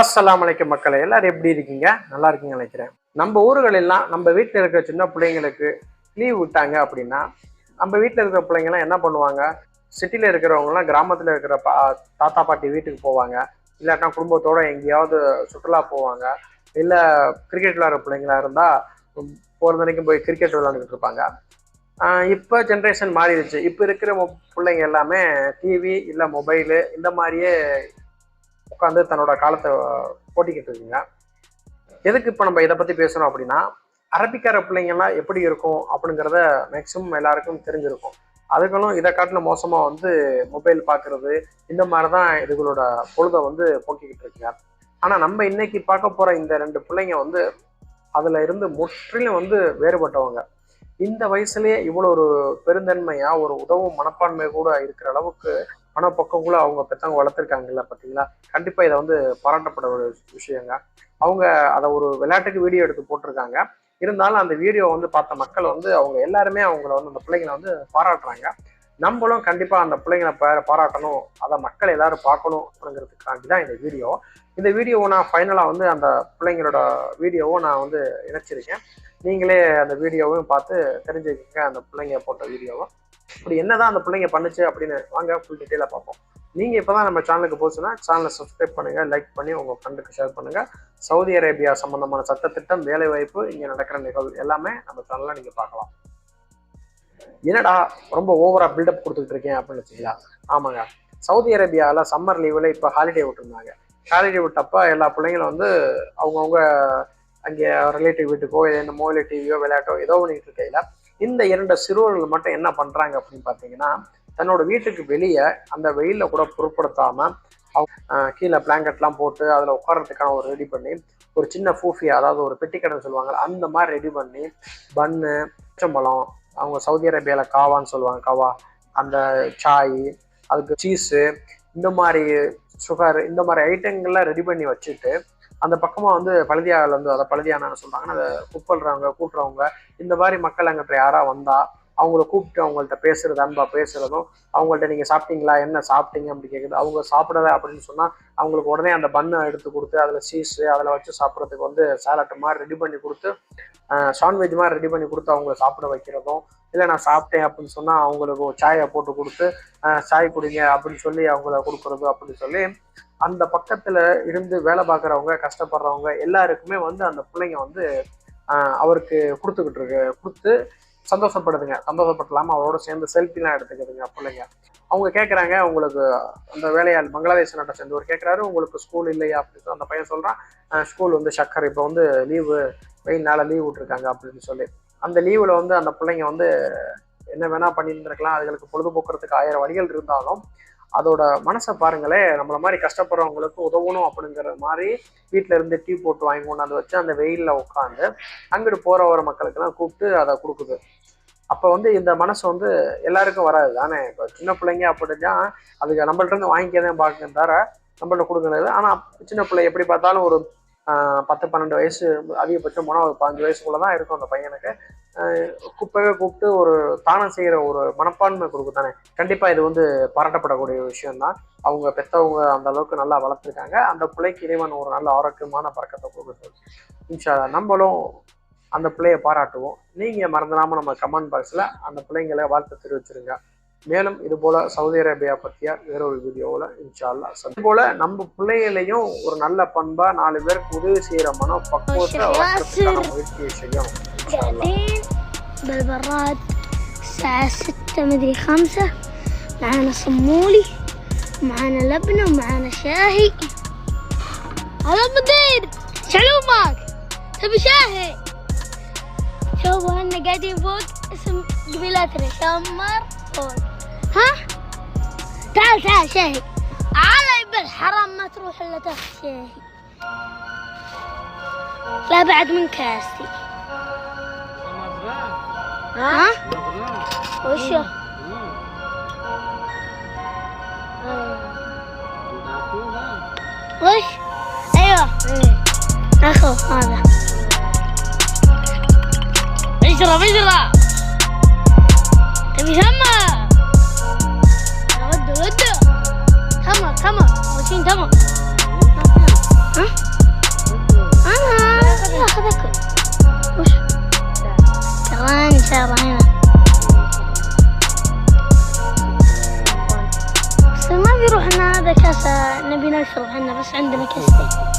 அஸ்லாம் அலைக்கும் மக்களை எல்லாரும் எப்படி இருக்கீங்க? நல்லா இருக்கீங்க நினைக்கிறேன். நம்ம ஊர்களெல்லாம் நம்ம வீட்டில் இருக்கிற சின்ன பிள்ளைங்களுக்கு லீவ் விட்டாங்க அப்படின்னா நம்ம வீட்டில் இருக்கிற பிள்ளைங்கலாம் என்ன பண்ணுவாங்க? சிட்டியில் இருக்கிறவங்கலாம் கிராமத்தில் இருக்கிற பா தாத்தா பாட்டி வீட்டுக்கு போவாங்க. இல்லாட்டா குடும்பத்தோட எங்கேயாவது சுற்றுலா போவாங்க. இல்லை கிரிக்கெட் விளாட்ற பிள்ளைங்களா இருந்தால் போகிற வரைக்கும் போய் கிரிக்கெட் விளாண்டுட்டு இருப்பாங்க. இப்போ ஜென்ரேஷன் மாறிடுச்சு. இப்போ இருக்கிற பிள்ளைங்க எல்லாமே டிவி இல்லை மொபைலு இந்த மாதிரியே உட்காந்து தன்னோட காலத்தை போட்டிக்கிட்டு இருக்குங்க. எதுக்கு இப்போ நம்ம இதை பற்றி பேசணும் அப்படின்னா அரபிக்கார பிள்ளைங்கள்லாம் எப்படி இருக்கும் அப்படிங்கிறத மேக்ஸிமம் எல்லாருக்கும் தெரிஞ்சிருக்கும். அதுகளும் இதை காட்டின மோசமாக வந்து மொபைல் பார்க்குறது இந்த மாதிரி தான் இதுகளோட பொழுதை வந்து போக்கிக்கிட்டு இருக்குங்க. ஆனால் நம்ம இன்னைக்கு பார்க்க போகிற இந்த ரெண்டு பிள்ளைங்க வந்து அதில் இருந்து முற்றிலும் வந்து வேறுபட்டவங்க. இந்த வயசுலேயே இவ்வளோ ஒரு பெருந்தன்மையாக ஒரு உதவும் மனப்பான்மை கூட இருக்கிற அளவுக்கு மனப்பக்கம் கூட அவங்க பெற்றவங்க வளர்த்துருக்காங்கல்ல பார்த்தீங்களா? கண்டிப்பாக இதை வந்து பாராட்டப்பட ஒரு விஷயங்க. அவங்க அதை ஒரு விளையாட்டுக்கு வீடியோ எடுத்து போட்டிருக்காங்க. இருந்தாலும் அந்த வீடியோ வந்து பார்த்த மக்கள் வந்து அவங்க எல்லாருமே அவங்கள வந்து அந்த பிள்ளைங்களை வந்து பாராட்டுறாங்க. நம்மளும் கண்டிப்பாக அந்த பிள்ளைங்களை பா பாராட்டணும். அதை மக்கள் எல்லாரும் பார்க்கணும் அப்படிங்கிறதுக்காண்டி தான் இந்த வீடியோ இந்த வீடியோவை நான் ஃபைனலாக வந்து அந்த பிள்ளைங்களோட வீடியோவும் நான் வந்து இணைச்சிருக்கேன். நீங்களே அந்த வீடியோவையும் பார்த்து தெரிஞ்சுக்கங்க அந்த பிள்ளைங்க போட்ட வீடியோவை அப்படி என்னதான் அந்த பிள்ளைங்க பண்ணுச்சு அப்படின்னு வாங்க ஃபுல் டீட்டெயிலாக பார்ப்போம். நீங்கள் இப்போ தான் நம்ம சேனலுக்கு போச்சுன்னா சேனலை சப்ஸ்கிரைப் பண்ணுங்கள் லைக் பண்ணி உங்கள் ஃப்ரெண்டுக்கு ஷேர் பண்ணுங்கள் சவுதி அரேபியா சம்மந்தமான சட்டத்திட்டம் வேலைவாய்ப்பு இங்கே நடக்கிற நிகழ்வு எல்லாமே நம்ம சேனலில் நீங்கள் பார்க்கலாம். என்னடா ரொம்ப ஓவரா பில்டப் கொடுத்துட்டு இருக்கேன் அப்படின்னு வச்சுங்களா ஆமாங்க. சவுதி அரேபியாவில் சம்மர் லீவில் இப்போ ஹாலிடே விட்டுருந்தாங்க. ஹாலிடே விட்டப்ப எல்லா பிள்ளைங்களும் வந்து அவங்கவுங்க அங்கே ரிலேட்டிவ் வீட்டுக்கோ இல்லை இந்த டிவியோ விளையாட்டோ ஏதோ பண்ணிட்டு இருக்கையில இந்த இரண்டு சிறுவர்கள் மட்டும் என்ன பண்ணுறாங்க அப்படின்னு பார்த்தீங்கன்னா தன்னோட வீட்டுக்கு வெளியே அந்த வெயிலில் கூட பொருட்படுத்தாமல் அவங்க கீழே பிளாங்கெட்லாம் போட்டு அதில் உட்காரத்துக்கான ஒரு ரெடி பண்ணி ஒரு சின்ன ஃபூஃபி அதாவது ஒரு பெட்டி பெட்டிக்கடைன்னு சொல்லுவாங்க அந்த மாதிரி ரெடி பண்ணி பன்னு பச்சம்பழம் அவங்க சவுதி அரேபியாவில் காவான்னு சொல்லுவாங்க காவா அந்த சாய் அதுக்கு சீஸு இந்த மாதிரி சுகர் இந்த மாதிரி ஐட்டங்கள்லாம் ரெடி பண்ணி வச்சுட்டு அந்த பக்கமாக வந்து பழுதியாவில் வந்து அதை பழுதியானு சொல்கிறாங்கன்னா அதை குப்பல்றவங்க கூட்டுறவங்க இந்த மாதிரி மக்கள் அங்கிட்ட யாராக வந்தால் அவங்கள கூப்பிட்டு அவங்கள்ட்ட பேசுறது அன்பா பேசுறதும் அவங்கள்ட்ட நீங்கள் சாப்பிட்டீங்களா என்ன சாப்பிட்டீங்க அப்படி கேட்குது அவங்க சாப்பிடல அப்படின்னு சொன்னால் அவங்களுக்கு உடனே அந்த பன்னை எடுத்து கொடுத்து அதில் சீஸு அதில் வச்சு சாப்பிட்றதுக்கு வந்து சாலட் மாதிரி ரெடி பண்ணி கொடுத்து சாண்ட்விச் மாதிரி ரெடி பண்ணி கொடுத்து அவங்கள சாப்பிட வைக்கிறதும் இல்லை நான் சாப்பிட்டேன் அப்படின்னு சொன்னால் அவங்களுக்கு ஒரு சாயை போட்டு கொடுத்து சாய் குடிங்க அப்படின்னு சொல்லி அவங்கள கொடுக்குறது அப்படின்னு சொல்லி அந்த பக்கத்தில் இருந்து வேலை பார்க்குறவங்க கஷ்டப்படுறவங்க எல்லாருக்குமே வந்து அந்த பிள்ளைங்க வந்து அவருக்கு கொடுத்துக்கிட்டு இருக்கு. கொடுத்து சந்தோஷப்படுதுங்க. சந்தோஷப்படலாமல் அவரோட சேர்ந்து செல்ஃபிலாம் எடுத்துக்குதுங்க பிள்ளைங்க. அவங்க கேட்குறாங்க உங்களுக்கு அந்த வேலையாள் பங்களாதேஷ் நாட்டை சேர்ந்தவர் கேட்குறாரு உங்களுக்கு ஸ்கூல் இல்லையா? அப்படின்னு அந்த பையன் சொல்கிறான் ஸ்கூல் வந்து சக்கர் இப்போ வந்து லீவு வெயில்னால லீவ் விட்டுருக்காங்க அப்படின்னு சொல்லி. அந்த லீவில் வந்து அந்த பிள்ளைங்க வந்து என்ன வேணா பண்ணியிருந்துருக்கலாம். அதுகளுக்கு பொழுதுபோக்குறதுக்கு ஆயிரம் வழிகள் இருந்தாலும் அதோட மனசை பாருங்களே நம்மள மாதிரி கஷ்டப்படுறவங்களுக்கு உதவணும் அப்படிங்கிற மாதிரி வீட்டில இருந்து டீ போட்டு வாங்கி கொண்டாந்து வச்சு அந்த வெயிலில் உட்காந்து அங்கிட்டு போற வர மக்களுக்கெல்லாம் கூப்பிட்டு அதை கொடுக்குது. அப்போ வந்து இந்த மனசு வந்து எல்லாருக்கும் வராது தானே? இப்போ சின்ன பிள்ளைங்க அப்படின்னா அதுக்கு நம்மள்ட்ட இருந்து வாங்கிக்கதான் பார்க்க தவிர நம்மள்ட்ட கொடுக்கறது ஆனால் சின்ன பிள்ளை எப்படி பார்த்தாலும் ஒரு பத்து பன்னெண்டு வயசு அதிகபட்சம் போனால் ஒரு பதினஞ்சு வயசுக்குள்ளே தான் இருக்கும் அந்த பையனுக்கு. குப்பையை கூப்பிட்டு ஒரு தானம் செய்கிற ஒரு மனப்பான்மை கொடுக்கும் தானே கண்டிப்பாக இது வந்து பாராட்டப்படக்கூடிய விஷயம்தான். அவங்க பெற்றவங்க அந்த அளவுக்கு நல்லா வளர்த்துருக்காங்க. அந்த பிள்ளைக்கு இறைவன் ஒரு நல்ல ஆரோக்கியமான பழக்கத்தை கொடுக்குறது இன்ஷா நம்மளும் அந்த பிள்ளையை பாராட்டுவோம். நீங்கள் மறந்துடாமல் நம்ம கமெண்ட் பாக்ஸில் அந்த பிள்ளைங்களை வாழ்த்து தெரிவிச்சிருங்க. மேலும் இது போல சவுதி அரேபியா பற்றிய வேறொரு வீடியோவில் இன்ஷா அல்லாஹ் சந்திப்போம். இது போல நம்ம பிள்ளைகளையும் ஒரு நல்ல பண்பா நாலு பேருக்கு உதவி செய்யற மன பக்குவத்தை வளர்க்கறதுக்கான முயற்சியை செய்யணும் இன்ஷா அல்லாஹ். بعدين بالبراد الساعة ستة مدري خمسة معانا صمولي معانا لبنة ومعانا شاهي هلا مدير شلومك تبي شاهي شوفوا هنا قاعدين فوق اسم قبيلتنا شمر ها؟ تعال تعال شاهي. على بالحرام ما تروح إلا تاخذ شاهي. لا بعد من كاستي. ها؟ وشو وش؟ أيوه. ناخذ هذا. اشرب اشرب تبي تمر بيشرب بس عندنا كستين